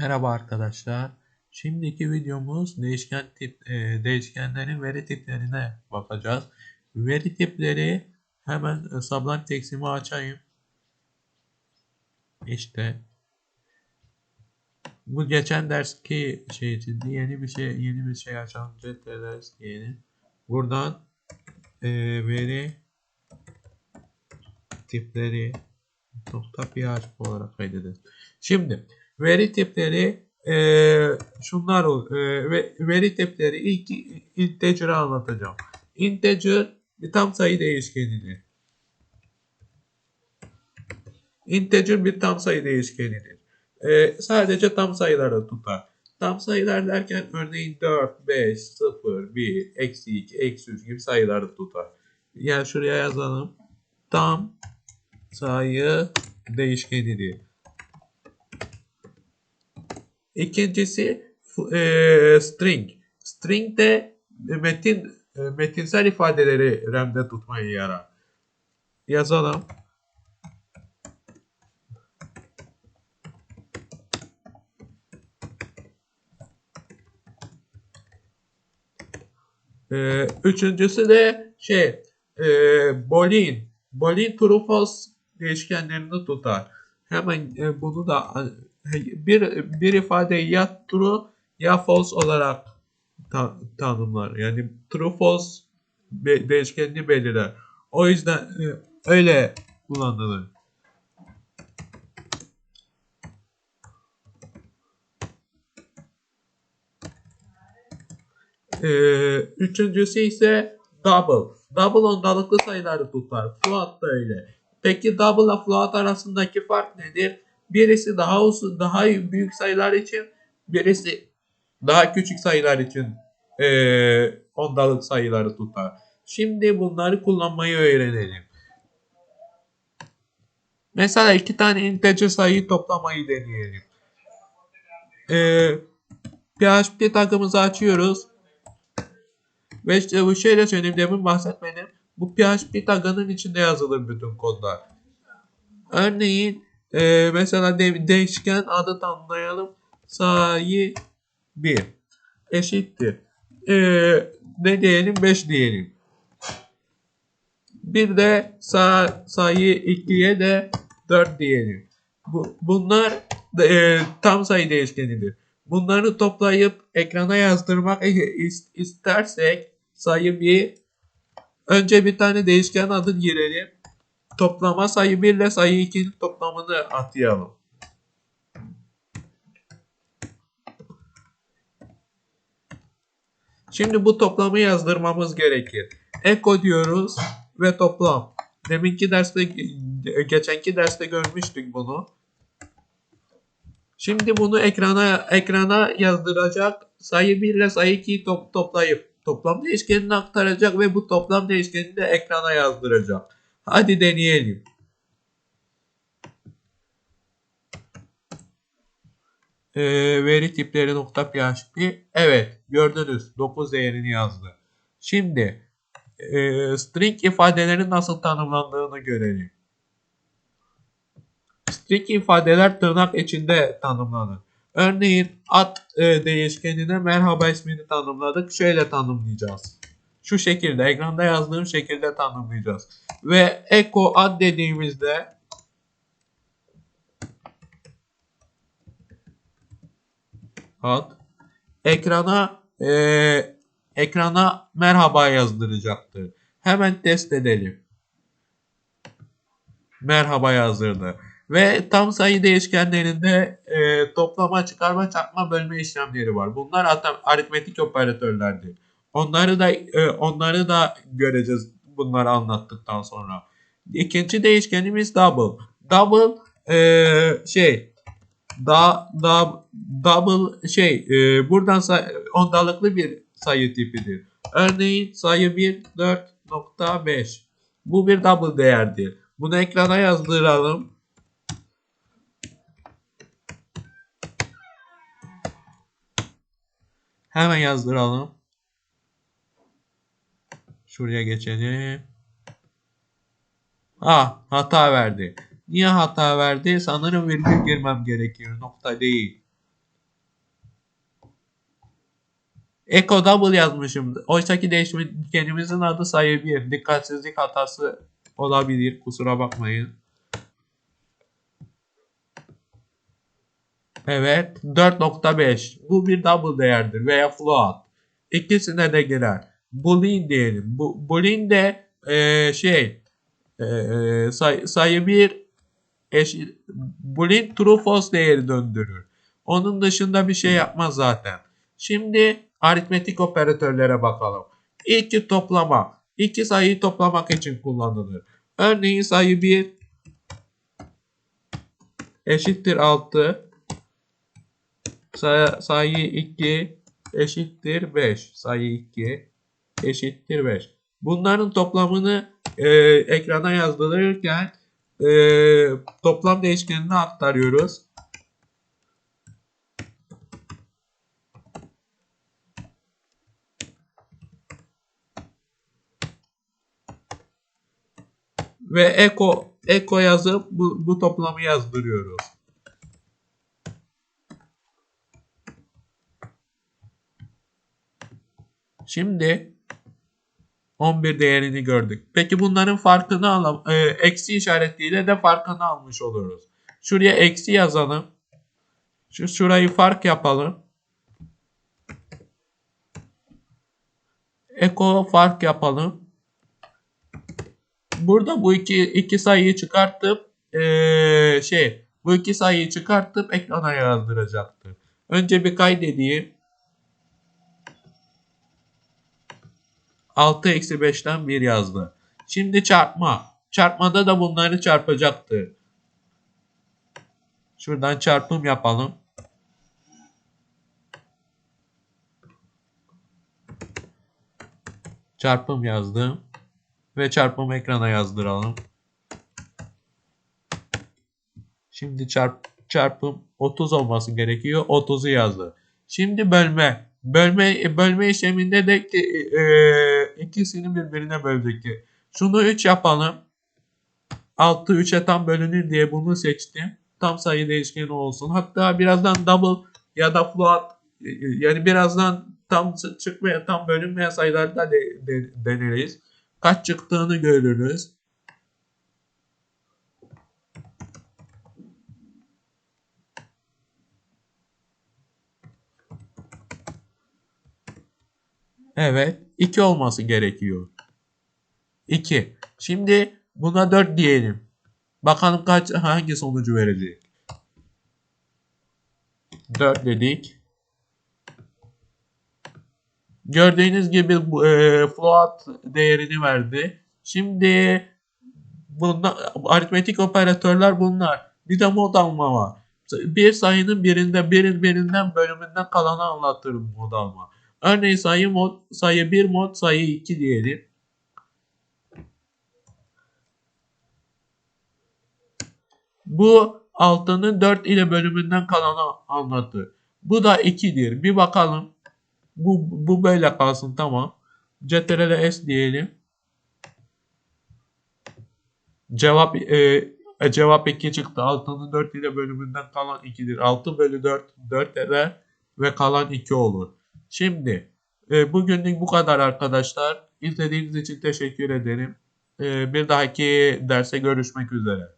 Merhaba arkadaşlar. Şimdiki videomuz değişken tip e, değişkenlerin veri tiplerine bakacağız. Veri tipleri hemen e, Sublime Text'imi açayım. İşte bu geçen derski şey için yeni bir şey yeni bir şey açalım. CTRL diyelim. Buradan e, veri tipleri nokta PHP olarak kaydedin. Şimdi veri tipleri e, şunlar e, ve veri tipleri ilk integer'ı anlatacağım. Integer bir tam sayı değişkenidir. Integer bir tam sayı değişkenidir. E, sadece tam sayıları tutar. Tam sayılar derken örneğin 4, 5, 0, 1, eksi 2, eksi 3 gibi sayıları tutar. Yani şuraya yazalım. Tam sayı değişkenidir. İkincisi e, string. String de metin e, metinsel ifadeleri RAM'de tutmayı yarar. Yazalım. E, üçüncüsü de şey e, boolean. Boolean true false değişkenlerini tutar. Hemen e, bunu da bir bir ifadeyi ya true ya false olarak ta- tanımlar. Yani true false be- değişkenini belirler. O yüzden e, öyle kullanılır. E, üçüncüsü ise double. Double ondalıklı sayıları tutar. Float da öyle. Peki double ile float arasındaki fark nedir? Birisi daha uzun, daha büyük sayılar için, birisi daha küçük sayılar için eee ondalık sayıları tutar. Şimdi bunları kullanmayı öğrenelim. Mesela iki tane integer sayıyı toplamayı deneyelim. Eee PHP tagımızı açıyoruz. Ve işte bu şeyle söyleyeyim demin bahsetmedim. Bu PHP tagının içinde yazılır bütün kodlar. Örneğin e, mesela de, değişken adı tanımlayalım. Sayı 1 eşittir. E, ne diyelim? 5 diyelim. Bir de sa, sayı 2'ye de 4 diyelim. Bu, bunlar e, tam sayı değişkenidir. Bunları toplayıp ekrana yazdırmak is- istersek sayı 1 önce bir tane değişken adı girelim. Toplama sayı 1 ile sayı 2'nin toplamını atayalım. Şimdi bu toplamı yazdırmamız gerekir. Eko diyoruz ve toplam. Deminki derste geçenki derste görmüştük bunu. Şimdi bunu ekrana ekrana yazdıracak. Sayı 1 ile sayı 2'yi top, toplayıp toplam değişkenini aktaracak ve bu toplam değişkenini de ekrana yazdıracak. Hadi deneyelim. Ee, veri tipleri nokta PHP. Evet gördünüz 9 değerini yazdı. Şimdi e, string ifadelerin nasıl tanımlandığını görelim. String ifadeler tırnak içinde tanımlanır. Örneğin ad e, değişkenine merhaba ismini tanımladık. Şöyle tanımlayacağız. Şu şekilde ekranda yazdığım şekilde tanımlayacağız. Ve echo ad dediğimizde ad ekrana e, ekrana merhaba yazdıracaktır. Hemen test edelim. Merhaba yazdırdı. Ve tam sayı değişkenlerinde e, toplama, çıkarma, çarpma, bölme işlemleri var. Bunlar aritmetik operatörlerdir. Onları da e, onları da göreceğiz bunları anlattıktan sonra. İkinci değişkenimiz double. Double e, şey da, da double şey e, buradan say- ondalıklı bir sayı tipidir. Örneğin sayı 1 4.5. Bu bir double değerdir. Bunu ekrana yazdıralım. Hemen yazdıralım. Şuraya geçelim. Ah hata verdi. Niye hata verdi? Sanırım virgül girmem gerekiyor. Nokta değil. Echo double yazmışım. Oysaki değişkenimizin adı sayı 1. Dikkatsizlik hatası olabilir. Kusura bakmayın. Evet. 4.5. Bu bir double değerdir veya float. İkisine de girer. Boolean diyelim. Bu, Boolean de eee, şey eee, say, sayı 1 eşit Boolean true false değeri döndürür. Onun dışında bir şey yapmaz zaten. Şimdi aritmetik operatörlere bakalım. İlki toplama. İki sayıyı toplamak için kullanılır. Örneğin sayı 1 eşittir 6. Sayı, sayı 2 eşittir 5. Sayı 2 eşittir 5. Bunların toplamını e, ekrana yazdırırken e, toplam değişkenine aktarıyoruz. Ve eko eko yazıp bu, bu toplamı yazdırıyoruz. Şimdi 11 değerini gördük. Peki bunların farkını alalım. E, eksi işaretiyle de farkını almış oluruz. Şuraya eksi yazalım. Şu şurayı fark yapalım. Eko fark yapalım. Burada bu iki, iki sayıyı çıkartıp ee, şey bu iki sayıyı çıkartıp ekrana yazdıracaktır. Önce bir kaydedeyim. 6 eksi 5'ten 1 yazdı. Şimdi çarpma. Çarpmada da bunları çarpacaktır. Şuradan çarpım yapalım. Çarpım yazdım. Ve çarpım ekrana yazdıralım. Şimdi çarp, çarpım 30 olması gerekiyor. 30'u yazdı. Şimdi bölme. Bölme bölme işleminde de e, ikisini birbirine böldük. Şunu 3 yapalım. 6 3'e tam bölünür diye bunu seçtim. Tam sayı değişkeni olsun. Hatta birazdan double ya da float e, yani birazdan tam çıkmayan tam bölünmeyen sayılarda de, de, deneriz. Kaç çıktığını görürüz. Evet. 2 olması gerekiyor. 2. Şimdi buna 4 diyelim. Bakalım kaç hangi sonucu verecek. 4 dedik. Gördüğünüz gibi e, float değerini verdi. Şimdi bunlar, aritmetik operatörler bunlar. Bir de mod alma var. Bir sayının birinde birin birinden bölümünden kalanı anlatır mod alma. Örneğin sayı mod sayı 1 mod sayı 2 diyelim. Bu altının 4 ile bölümünden kalanı anlatır. Bu da 2'dir. Bir bakalım. Bu, bu böyle kalsın tamam. Ctrl S diyelim. Cevap e, e, cevap 2 çıktı. Altının 4 ile bölümünden kalan 2'dir. 6 bölü 4 4 eder ve kalan 2 olur. Şimdi e, bugünlük bu kadar arkadaşlar. İzlediğiniz için teşekkür ederim. E, bir dahaki derse görüşmek üzere.